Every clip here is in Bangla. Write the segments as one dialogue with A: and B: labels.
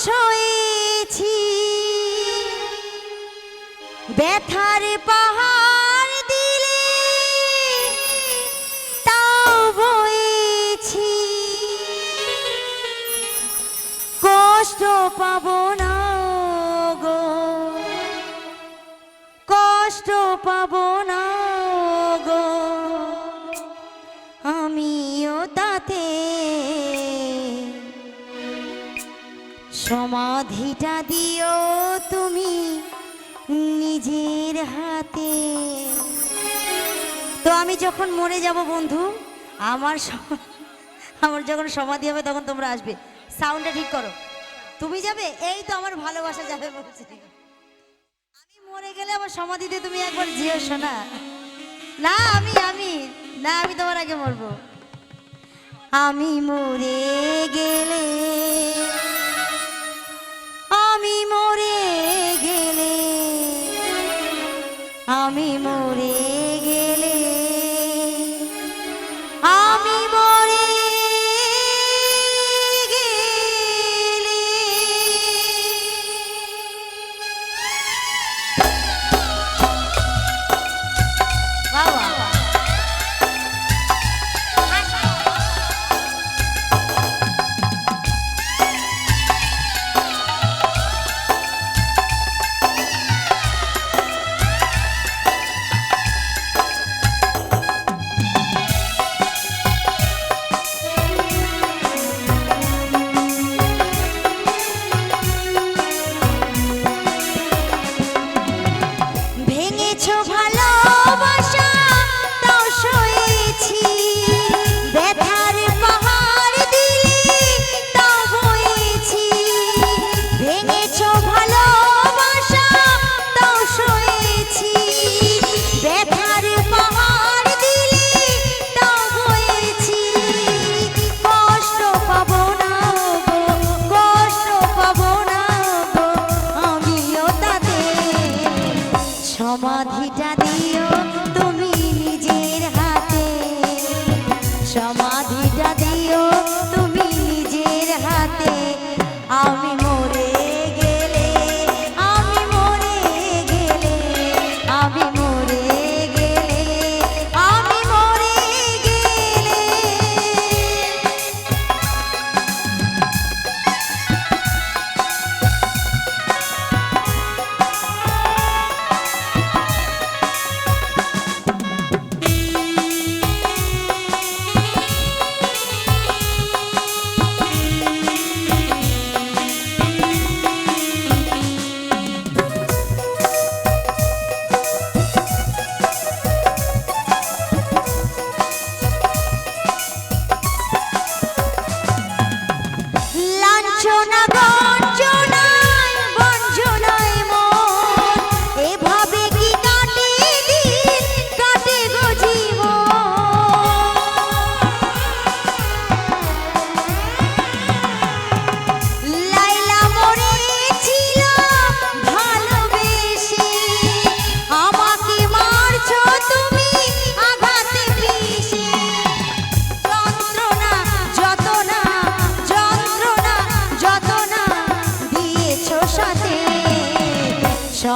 A: সয়েছি ব্যথার পাহাড় দিলে তাও বয়েছি কষ্ট পাবো সমাধিটা দিও তুমি নিজের হাতে। তো আমি যখন মরে যাব বন্ধু, আমার আমার যখন সমাধি হবে তখন তোমরা আসবে। সাউন্ডটা ঠিক করো। তুমি যাবে? এই তো আমার ভালোবাসা যাবে বলছি। আমি মরে গেলে আমার সমাধিতে তুমি একবার জিও শোনা না, আমি আমি, না, আমি তোমার আগে মরবো। আমি মরে গেলে আমি মরে সমাধিটা দিও তুমি নিজের হাতে। সমাধিটা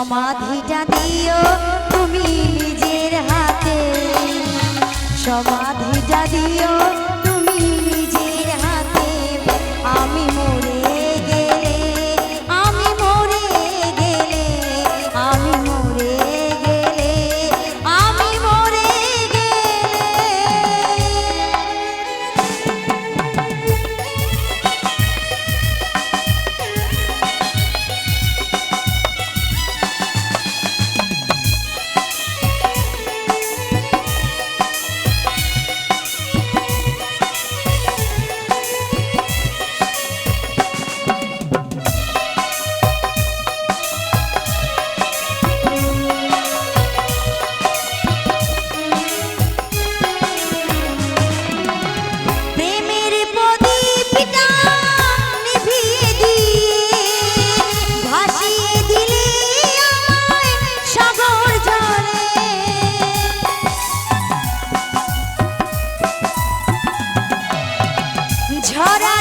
A: সমাধিটা ঝরা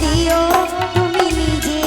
A: দিও তুমি নিজে